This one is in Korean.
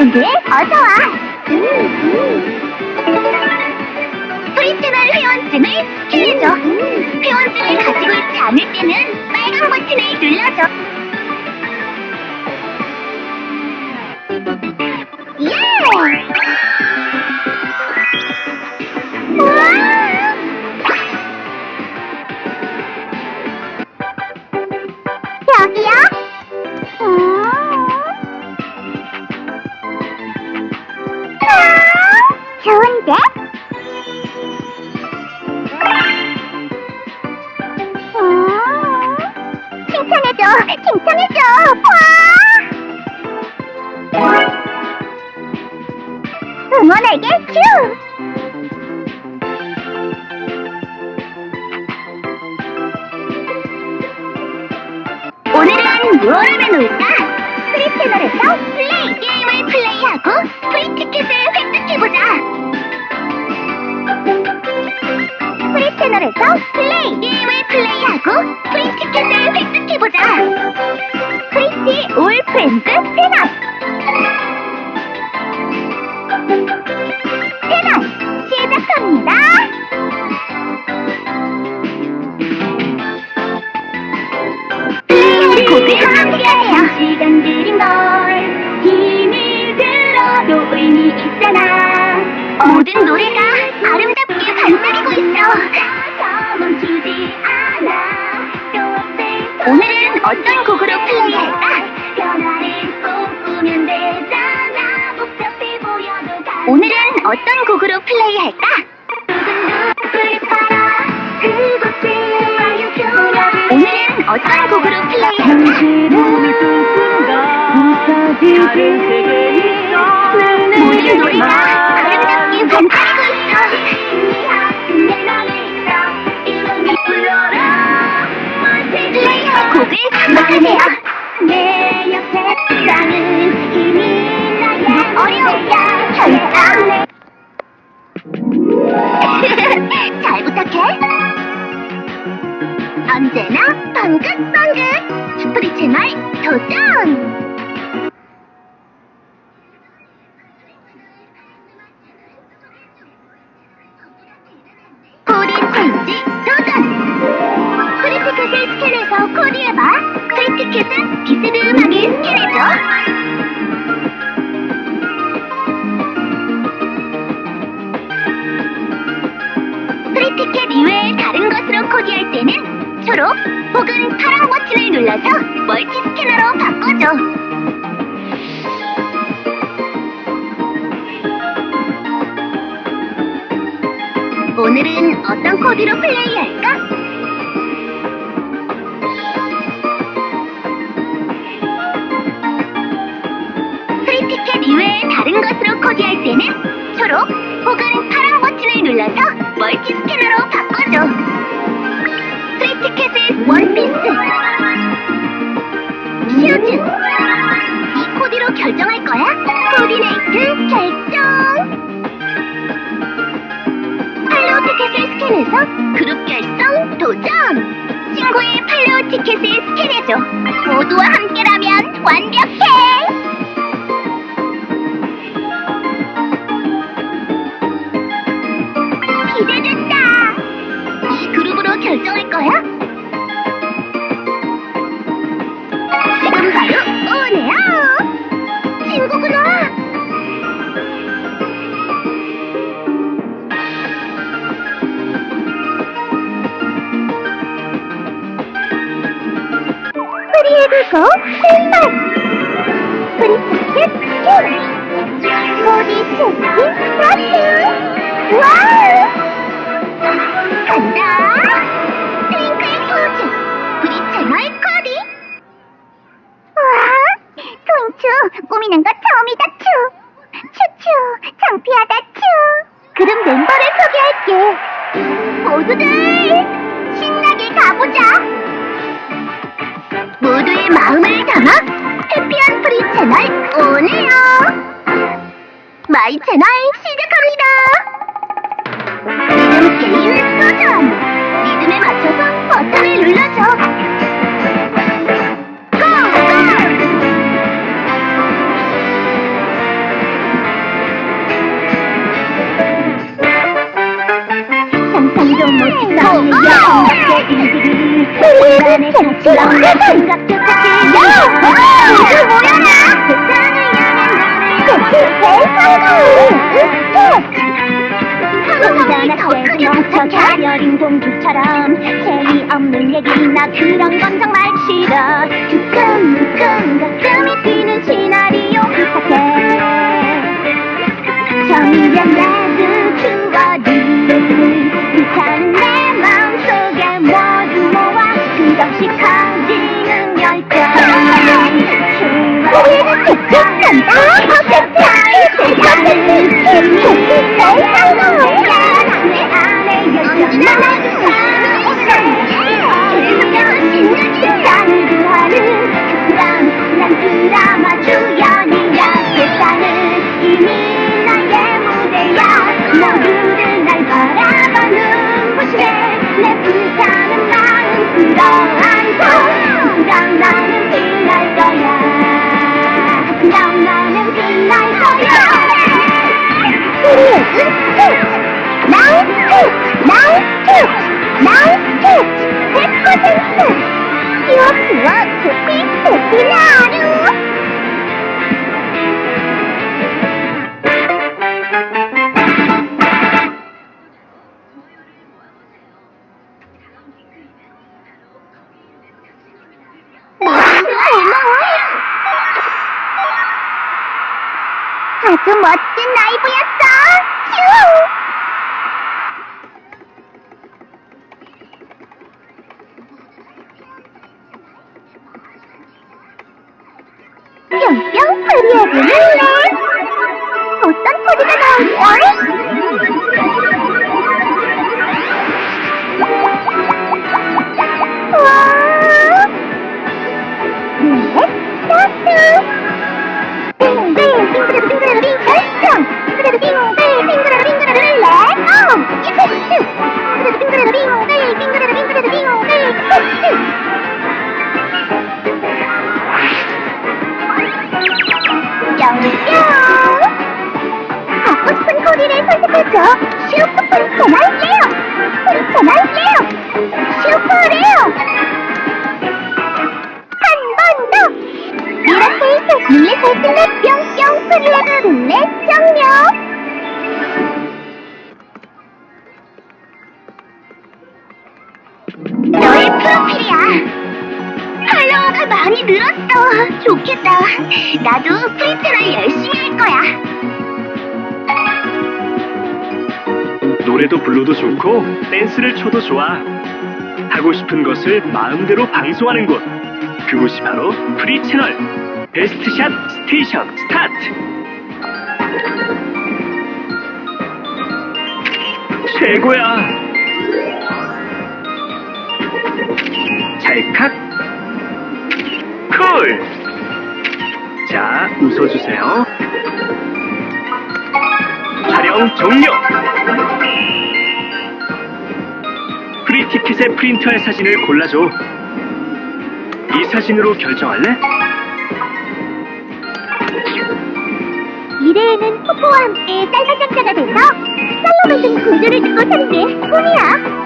밴드에 어서와! 프리채널 회원증을 스캔해줘! 회원증을 가지고 있지 않을 때는 빨간 버튼을 눌러줘! 예! 무엇 하면 놀까? 프리 채널에서 플레이 게임을 플레이하고 프리 티켓을 획득해보자. 프리 채널에서 플레이 게임을 플레이하고 모든 노래가 아름답게 반짝이고 있어. 오늘은 어떤 곡으로 플레이할까? 오늘은 어떤 곡으로 플레이할까? 오늘은 어떤 곡으로 플레이할까? 잘 부탁해. 언제나 방긋방긋 스프리 채널 도전! 코디 체인지 도전! 프리티켓을 스캔해서 코디해봐. 프리티켓은 비스드 음악을 스캔해줘. 코디할 때는 초록 혹은 파랑 버튼을 눌러서 멀티 스캐너로 바꿔줘. 오늘은 어떤 코디로 플레이할까? 프리티켓 이외의 다른 것으로 코디할 때는 초록 혹은 파랑 버튼을 눌러서 프리티켓을 원피스, 슈즈, 이 코디로 결정할 거야? 코디네이트 결정! 팔로우 티켓을 스캔해서 그룹 결성 도전! 친구의 팔로우 티켓을 스캔해줘. 모두와 함께라면 완벽해! 프리해주고 꿀맛. 프리티켓 큐 코디 체크 스타트 와우 채널 시작합니다. 리듬 게임 도전! 리듬에 맞춰서 버튼을 눌러줘. 고! 고! 상상도 못했던 여성답게 인기를 우리 안에 찾으러 생각 나 그런 나이스! 나이스! 나이스! 100%! 키워키워 토끼 토 아주 멋진 라이브였어! 슈! 뿅뿅 소리하고 놀래 어떤 소리가 나올까? 우와 빙그르르 빙그르르 빙글 빙그르르 빙그르르 빙글 이페스 뿅뿅 갖고 싶은 소리를 선택하죠 슈퍼폰 소리 채널 레오 슈퍼레오 한번더 미라클 룰렛 룰렛 뿅뿅 소리라도 룰렛 종료 너의 프로필이야 팔로워가 많이 늘었어. 좋겠다. 나도 프리채널 열심히 할 거야. 노래도 불러도 좋고 댄스를 춰도 좋아. 하고 싶은 것을 마음대로 방송하는 곳. 그곳이 바로 프리 채널 베스트샷 스테이션 스타트. 최고야. 쿨. 자, 웃어주세요. 촬영 종료. 프리티켓에 프린트할 사진을 골라줘. 이 사진으로 결정할래? 미래에는 포포와 함께 짤방장자가 돼서 썰로만든 구두를 듣고 사는 게 꿈이야.